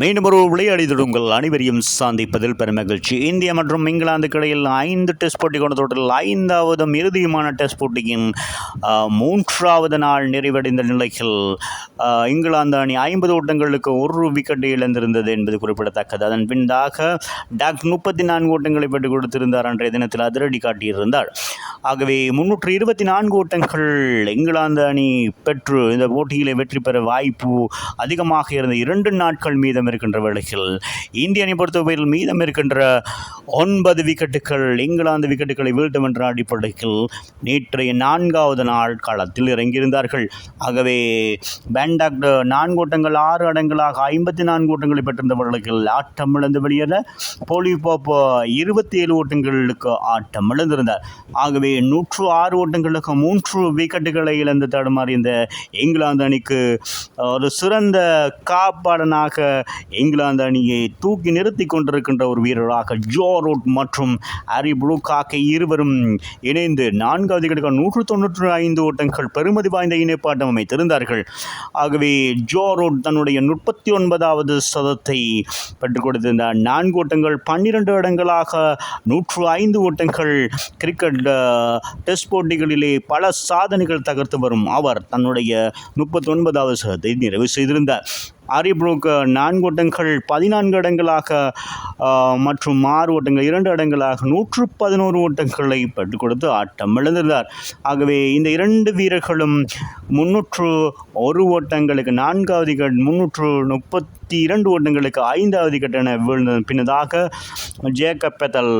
மீண்டும் ஒரு விளையாடியது உங்கள் அனைவரையும் சந்திப்பதில் பெருமகிழ்ச்சி. இந்தியா மற்றும் இங்கிலாந்துக்கு இடையில் ஐந்து டெஸ்ட் போட்டி கொண்ட தொடரில் ஐந்தாவதும் இறுதியுமான டெஸ்ட் போட்டியின் மூன்றாவது நாள் நிறைவடைந்த நிலையில் இங்கிலாந்து அணி ஐம்பது ஓட்டங்களுக்கு ஒரு விக்கெட் இழந்திருந்தது என்பது குறிப்பிடத்தக்கது. அதன் பின்பாக டாக் முப்பத்தி நான்கு ஓட்டங்களை பெற்றுக் கொடுத்திருந்தார். அன்றைய தினத்தில் அதிரடி காட்டியிருந்தார். ஆகவே முன்னூற்று இருபத்தி நான்கு ஓட்டங்கள் இங்கிலாந்து அணி பெற்று இந்த போட்டியிலே வெற்றி பெற வாய்ப்பு அதிகமாக இருந்த இரண்டு நாட்கள் மீதம் இருக்கின்ற வேளையில் இந்திய அணி பொறுத்தவரையில் மீதம் இருக்கின்ற ஒன்பது விக்கெட்டுகள் இங்கிலாந்து விக்கெட்டுகளை வீழ்த்தும் என்ற அடிப்படையில் நேற்றைய நான்காவது நாள் களத்தில் இறங்கியிருந்தார்கள். ஆகவே பேண்டாக் நான்கு ஓட்டங்கள் ஆறு அடங்களாக ஐம்பத்தி நான்கு ஓட்டங்களை பெற்றிருந்த வேளையில் ஆட்டம் இழந்து வெளியேற போலி பாப் இருபத்தி ஏழு ஓட்டங்களுக்கு ஆட்டம் இழந்திருந்தார் ஆகவே நூற்று ஆறு ஓட்டங்களுக்கு மூன்று விக்கெட்டுகளை இழந்து தடுமாறி இந்த இங்கிலாந்து அணிக்கு ஒரு சிறந்த காப்பாளனாக இங்கிலாந்து அணியை தூக்கி நிறுத்தி கொண்டிருக்கின்ற ஒரு வீரராக ஜோ ரூட் மற்றும் ஹாரி புளூகாக்கை இருவரும் இணைந்து நான்காவது கிடக்க நூற்று தொன்னூற்று ஐந்து ஓட்டங்கள் பெருமதி வாய்ந்த இணைப்பாட்டம் அமைத்திருந்தார்கள். ஆகவே ஜோ ரூட் தன்னுடைய முப்பத்தி ஒன்பதாவது சதத்தை பெற்றுக் கொடுத்திருந்தார். நான்கு ஓட்டங்கள் பன்னிரண்டு இடங்களாக நூற்று ஐந்து ஓட்டங்கள் கிரிக்கெட் டெஸ்ட் போட்டிகளிலே பல சாதனைகள் தகர்த்து வரும் அவர் தன்னுடைய முப்பத்தி ஒன்பதாவது சதத்தை நிறைவு செய்திருந்தார். ஆரி நான்கு ஓட்டங்கள் பதினான்கு இடங்களாக மற்றும் ஆறு ஓட்டங்கள் இரண்டு இடங்களாக நூற்று பதினோரு ஓட்டங்களை பெற்றுக் கொடுத்து ஆட்டம் இழந்திருந்தார். ஆகவே இந்த இரண்டு வீரர்களும் முன்னூற்று ஒரு ஓட்டங்களுக்கு நான்காவது கட் முன்னூற்று முப்பத்தி இரண்டு ஓட்டங்களுக்கு ஐந்தாவது கட்டண விழுந்த பின்னதாக ஜேக்கப் பெத்தல்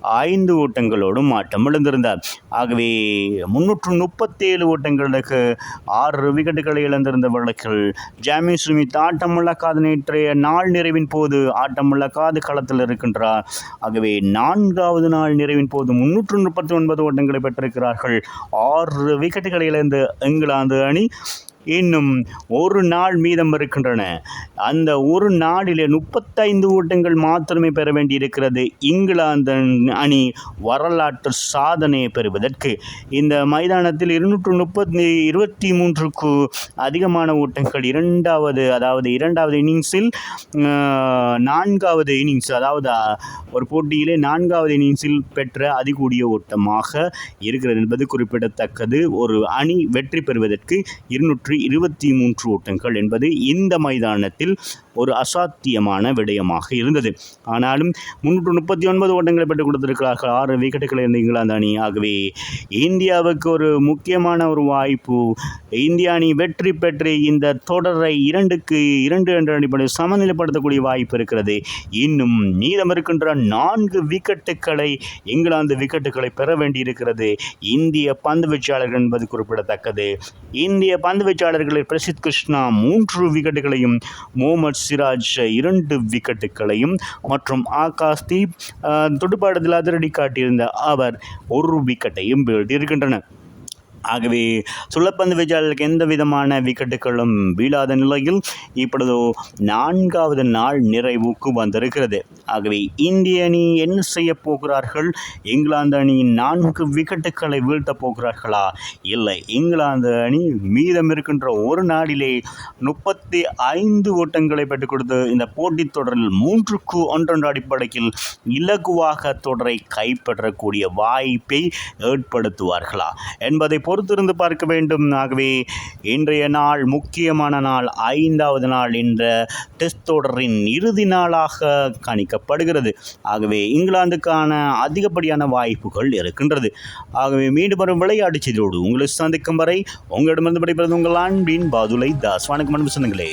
ஐந்து ஓட்டங்களோடும் ஆட்டம் இழந்திருந்தார். ஆகவே முன்னூற்று முப்பத்தேழு ஓட்டங்களுக்கு ஆறு விக்கெட்டுகளை இழந்திருந்த வழக்கில் ஜாமி சுமித் ஆட்டம் இழக்காத. நேற்றைய நாள் நிறைவின் போது ஆட்டம் இழக்காத களத்தில் இருக்கின்றார். ஆகவே நான்காவது நாள் நிறைவின் போது முன்னூற்று முப்பத்தி ஒன்பது ஓட்டங்களை பெற்றிருக்கிறார்கள். ஆறு விக்கெட்டுகளை இழந்த இங்கிலாந்து அணி இன்னும் ஒரு நாள் மீதம் இருக்கின்றன. அந்த ஒரு நாளிலே முப்பத்தைந்து ஓட்டங்கள் மாத்திரமே பெற வேண்டியிருக்கிறது. இங்கிலாந்து அணி வரலாற்று சாதனையை பெறுவதற்கு. இந்த மைதானத்தில் இருநூற்று முப்பத்தி இருபத்தி மூன்றுக்கு அதிகமான ஓட்டங்கள் இரண்டாவது அதாவது இரண்டாவது இன்னிங்ஸில் நான்காவது இன்னிங்ஸ் அதாவது ஒரு போட்டியிலே நான்காவது இன்னிங்ஸில் பெற்ற அதிகூடிய ஓட்டமாக இருக்கிறது என்பது குறிப்பிடத்தக்கது. ஒரு அணி வெற்றி பெறுவதற்கு இருநூற்றி இருபத்தி மூன்று ஓட்டங்கள் என்பது இந்த மைதானத்தில் ஒரு அசாத்தியமான விடயமாக இருந்தது. ஆனாலும் முன்னூற்று முப்பத்தி ஒன்பது ஓட்டங்களை பெற்றுக் கொடுத்திருக்கிறார்கள். ஆறு விக்கெட்டுகளை இருந்த இங்கிலாந்து அணி. ஆகவே இந்தியாவுக்கு ஒரு முக்கியமான ஒரு வாய்ப்பு. இந்திய அணி வெற்றி பெற்று இந்த தொடரை இரண்டுக்கு இரண்டு என்ற அடிப்படையில் சமநிலைப்படுத்தக்கூடிய வாய்ப்பு இருக்கிறது. இன்னும் மீதம் இருக்கின்ற நான்கு விக்கெட்டுகளை இங்கிலாந்து விக்கெட்டுகளை பெற வேண்டியிருக்கிறது. இந்திய பந்து வீச்சாளர்கள் என்பது குறிப்பிடத்தக்கது. இந்திய பந்து வீச்சாளர்களில் பிரசித் கிருஷ்ணா மூன்று விக்கெட்டுகளையும் முகமது சிராஜ் இரண்டு விக்கெட்டுகளையும் மற்றும் ஆகாஷ் தீப் துடுப்பாட்டத்தில் அதிரடி காட்டியிருந்த அவர் ஒரு விக்கெட்டையும் வீழ்த்தியிருக்கின்றனர். ஆகவே சுழப்பந்து வீச்சாளர்களுக்கு எந்த விதமான விக்கெட்டுகளும் வீழாத நிலையில் இப்பொழுது நான்காவது நாள் நிறைவுக்கு வந்திருக்கிறது. ஆகவே இந்திய அணி என்ன செய்ய போகிறார்கள்? இங்கிலாந்து அணியின் நான்கு விக்கெட்டுகளை வீழ்த்தப் போகிறார்களா? இல்லை இங்கிலாந்து அணி மீதம் இருக்கின்ற ஒரு நாளிலே முப்பத்தி ஐந்து ஓட்டங்களை பெற்றுக் கொடுத்து இந்த போட்டித் தொடரில் மூன்றுக்கு ஒன்றொன்று அடிப்படையில் இலகுவாக தொடரை கைப்பற்றக்கூடிய வாய்ப்பை ஏற்படுத்துவார்களா? என்பதை பொறுத்திருந்து பார்க்க வேண்டும். ஆகவே இன்றைய நாள் முக்கியமான நாள். ஐந்தாவது நாள் என்ற டெஸ்ட் தொடரின் இறுதி நாளாக கணிக்கப்படுகிறது. ஆகவே இங்கிலாந்துக்கான அதிகப்படியான வாய்ப்புகள் இருக்கின்றது. ஆகவே மீண்டும் வரும் விளையாட்டு செய்தியோடு உங்களை சந்திக்கும் வரை உங்களிடமிருந்து படிப்பது உங்கள் அன்பின் பாதுலை தாஸ். வணக்கம் அன்பு சொந்தங்களே.